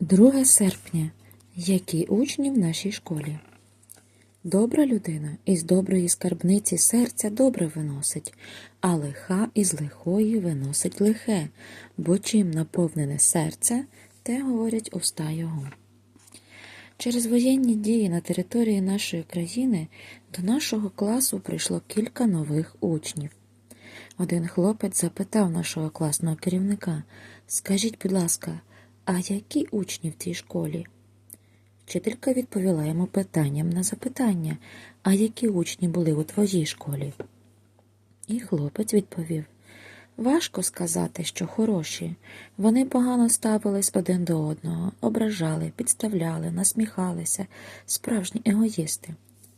2 серпня. Які учні в нашій школі? Добра людина із доброї скарбниці серця добре виносить, а лиха із лихої виносить лихе, бо чим наповнене серце, те говорять уста його. Через воєнні дії на території нашої країни до нашого класу прийшло кілька нових учнів. Один хлопець запитав нашого класного керівника Скажіть, будь ласка, а які учні в цій школі? Вчителька відповіла йому питанням на запитання, а які учні були у твоїй школі? І хлопець відповів Важко сказати, що хороші. Вони погано ставились один до одного, ображали, підставляли, насміхалися, справжні егоїсти.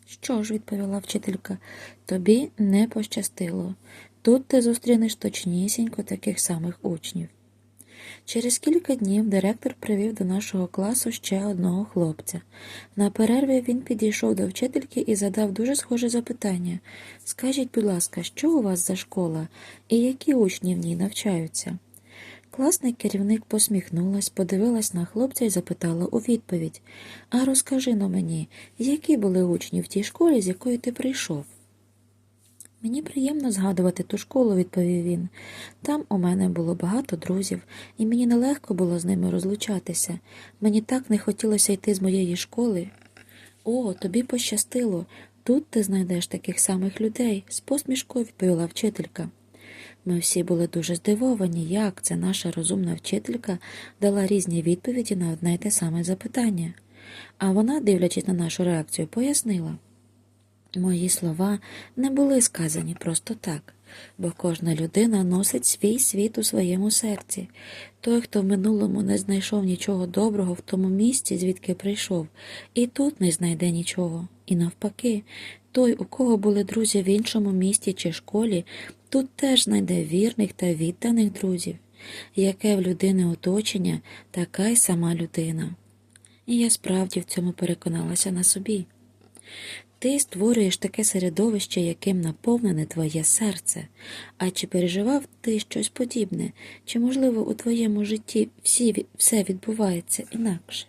Що ж, відповіла вчителька, тобі не пощастило. Тут ти зустрінеш точнісінько таких самих учнів. Через кілька днів директор привів до нашого класу ще одного хлопця. На перерві він підійшов до вчительки і задав дуже схоже запитання Скажіть, будь ласка, що у вас за школа і які учні в ній навчаються? Класний керівник посміхнулась, подивилась на хлопця і запитала у відповідь А розкажи но мені, які були учні в тій школі, з якої ти прийшов? Мені приємно згадувати ту школу, відповів він. Там у мене було багато друзів, і мені нелегко було з ними розлучатися. Мені так не хотілося йти з моєї школи. О, тобі пощастило. Тут ти знайдеш таких самих людей, з посмішкою відповіла вчителька. Ми всі були дуже здивовані, як це наша розумна вчителька дала різні відповіді на одне й те саме запитання. А вона, дивлячись на нашу реакцію, пояснила. Мої слова не були сказані просто так, бо кожна людина носить свій світ у своєму серці. Той, хто в минулому не знайшов нічого доброго в тому місці, звідки прийшов, і тут не знайде нічого. І навпаки, той, у кого були друзі в іншому місті чи школі, тут теж знайде вірних та відданих друзів. Яке в людини оточення, така й сама людина. І я справді в цьому переконалася на собі. Ти створюєш таке середовище, яким наповнене твоє серце. А чи переживав ти щось подібне, чи, можливо, у твоєму житті всі, все відбувається інакше?